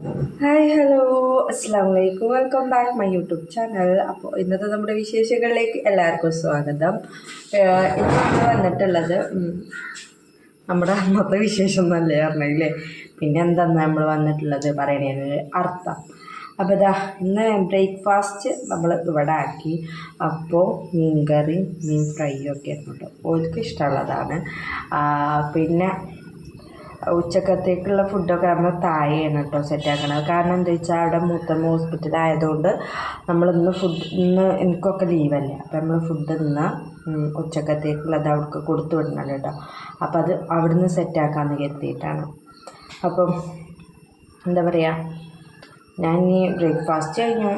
Hi hello അസ്സാം വലൈക്കും welcome back my YouTube channel അപ്പോൾ ഇന്നത്തെ നമ്മുടെ വിശേഷങ്ങളിലേക്ക് എല്ലാവർക്കും സ്വാഗതം. ഇന്ന് വന്നിട്ടുള്ളത് നമ്മുടെ അന്നത്തെ വിശേഷം എന്നല്ലേ പറഞ്ഞില്ലേ? പിന്നെ എന്താ നമ്മൾ വന്നിട്ടുള്ളത് പറയണത് അർത്ഥം. അപ്പോൾ ഇതാ ഇന്ന് ബ്രേക്ക്ഫാസ്റ്റ് നമ്മൾ ഇവിടെ ആക്കി. അപ്പോൾ മീൻ കറി മീൻ ഫ്രൈ ഒക്കെ ആയിരുന്നു കേട്ടോ ഇഷ്ടമുള്ളതാണ്. പിന്നെ ഉച്ചക്കത്തേക്കുള്ള ഫുഡൊക്കെ നമ്മൾ താഴെയാണ് കേട്ടോ സെറ്റാക്കണത്. കാരണം എന്താ വെച്ചാൽ അവിടെ മൂത്തമ്മ ഹോസ്പിറ്റൽ ആയതുകൊണ്ട് നമ്മൾ ഇന്ന് ഫുഡ് ഇന്ന് എനിക്കൊക്കെ ലീവല്ലേ. അപ്പം നമ്മൾ ഫുഡ് ഇന്ന് ഉച്ചക്കത്തേക്കുള്ള ഉച്ചക്കത്തേക്കുള്ളത് അവർക്ക് കൊടുത്തു വിടണം കേട്ടോ. അപ്പം അത് അവിടുന്ന് സെറ്റാക്കാമെന്ന് കരുതിയിട്ടാണ്. അപ്പം എന്താ പറയുക ഞാൻ ഇനി ബ്രേക്ക്ഫാസ്റ്റ് കഴിഞ്ഞു.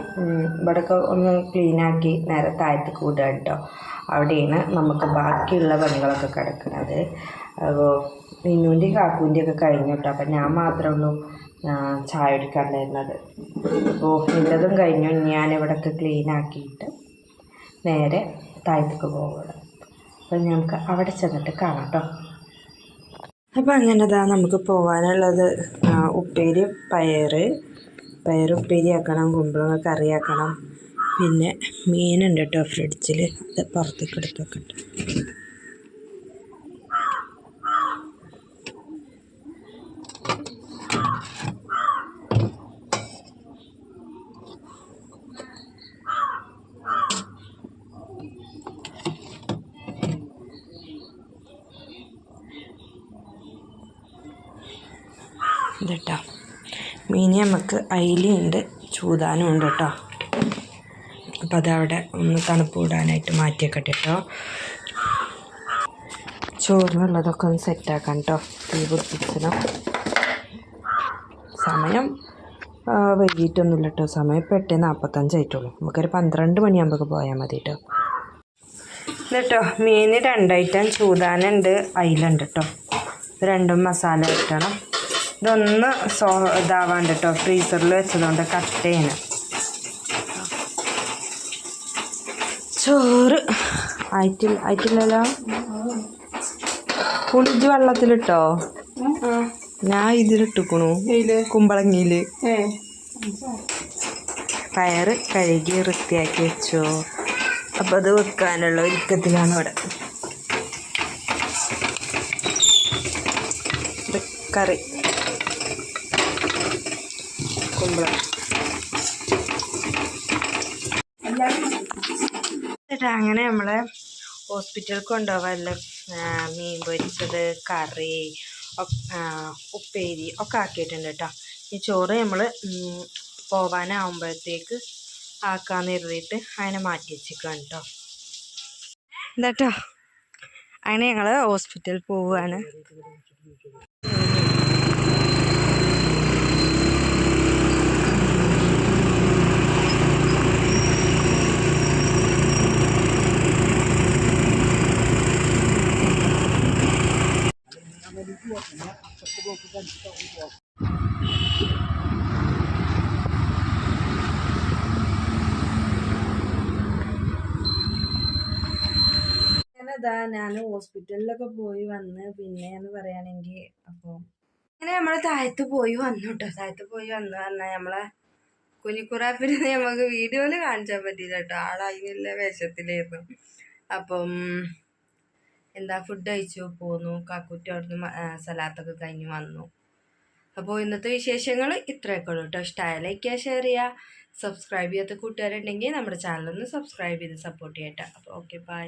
ഇവിടെയൊക്കെ ഒന്ന് ക്ലീനാക്കി നേരെ താഴത്ത് കൂടുക കേട്ടോ അവിടെയാണ് നമുക്ക് ബാക്കിയുള്ള പണികളൊക്കെ കിടക്കുന്നത്. അപ്പോൾ മിന്നുവിന്റെയും കാക്കുവിന്റെയും ഒക്കെ കഴിഞ്ഞു കേട്ടോ അപ്പം ഞാൻ മാത്രമേ ഉള്ളൂ ചായ എടുക്കാണ്ടായിരുന്നത് അപ്പോൾ എന്റെതും കഴിഞ്ഞു. ഞാൻ ക്ലീൻ ആക്കിയിട്ട് നേരെ താഴത്തേക്ക് പോകണം അപ്പം നമുക്ക് അവിടെ ചെന്നിട്ട് കാണാം കേട്ടോ അപ്പം അങ്ങനെതാ നമുക്ക് പോകാനുള്ളത് ഉപ്പേരി പയറ് പയറ് ഉപ്പേരി ആക്കണം കുമ്പളങ്ങ കറി ആക്കണം പിന്നെ മീനുണ്ട് കേട്ടോ ഫ്രിഡ്ജിൽ അത് പുറത്തേക്ക് എടുത്ത് വെക്കട്ടെ. ഇതട്ടോ മീൻ നമുക്ക് അയിലുണ്ട് ചൂതാനും ഉണ്ട് കേട്ടോ അപ്പോൾ അതവിടെ ഒന്ന് തണുപ്പ് വിടാനായിട്ട് മാറ്റിയൊക്കെ കേട്ടോ ചോറിനുള്ളതൊക്കെ ഒന്ന് സെറ്റാക്കാം കേട്ടോ തീ പിടിപ്പിച്ചണം സമയം വൈകിട്ടൊന്നുമില്ല കേട്ടോ സമയം ഇപ്പോൾ എട്ട് നാൽപ്പത്തഞ്ചായിട്ടുള്ളൂ നമുക്കൊരു പന്ത്രണ്ട് മണിയാകുമ്പോൾ പോയാൽ മതി കേട്ടോ കേട്ടോ മീൻ രണ്ടൈറ്റം ചൂതാനുണ്ട് അയിലുണ്ട് കേട്ടോ രണ്ടും മസാല വെട്ടണം ഇതൊന്ന് സോ ഇതാവാണ്ട് കേട്ടോ ഫ്രീസറിൽ വെച്ചതുകൊണ്ട് കട്ടയാണ് ചോറ്. ആയിട്ടില്ല ആയിട്ടില്ലല്ലോ? പുളിജ് വെള്ളത്തിലിട്ടോ? ഞാൻ ഇതിലിട്ടുക്കണു കുമ്പളങ്ങിയിൽ. പയറ് കഴുകി വൃത്തിയാക്കി വെച്ചു. അപ്പം അത് വെക്കാനുള്ള ഒരുക്കത്തിലാണ് ഇവിടെ. കറി. എന്നിട്ട് അങ്ങനെ നമ്മളെ ഹോസ്പിറ്റലിൽ കൊണ്ടുപോകാനുള്ള മീൻ പൊരിച്ചത് കറി ഉപ്പേരി ഒക്കെ ആക്കിയിട്ടുണ്ട് കേട്ടോ. ഈ ചോറ് നമ്മൾ പോവാനാവുമ്പോഴത്തേക്ക് ആക്കാന്ന് കരുതിയിട്ട് അതിനെ മാറ്റി വെച്ചിരിക്കുകയാണ് കേട്ടോ. എന്താട്ടോ അങ്ങനെ ഞങ്ങൾ ഹോസ്പിറ്റലിൽ പോവുകയാണ്. അങ്ങനെതാ ഞാൻ ഹോസ്പിറ്റലിലൊക്കെ പോയി വന്ന് പിന്നെ എന്ന് പറയുകയാണെങ്കിൽ അപ്പോൾ അങ്ങനെ നമ്മൾ താഴത്ത് പോയി വന്നു കേട്ടോ താഴത്ത് പോയി വന്നു പറഞ്ഞാൽ നമ്മളെ കുനിക്കുറാപ്പിന് നമുക്ക് വീഡിയോയിൽ കാണിച്ചാൽ പറ്റിയില്ല കേട്ടോ ആളതിനുള്ള വേഷത്തിലായിരുന്നു. അപ്പം എന്താ ഫുഡ് കഴിച്ചു പോന്നു. കാക്കുറ്റി അവിടുന്ന് സലാത്തൊക്കെ കഴിഞ്ഞ് വന്നു. അപ്പോൾ ഇന്നത്തെ വിശേഷങ്ങൾ ഇത്രയൊക്കെ ഉള്ളൂ കേട്ടോ. ഇഷ്ടമായ ലൈക്ക് ചെയ്യുക ഷെയർ ചെയ്യുക. സബ്സ്ക്രൈബ് ചെയ്യാത്ത കൂട്ടുകാരുണ്ടെങ്കിൽ നമ്മുടെ ചാനലൊന്ന് സബ്സ്ക്രൈബ് ചെയ്ത് സപ്പോർട്ട് ചെയ്യട്ടെ. അപ്പോൾ ഓക്കെ ബൈ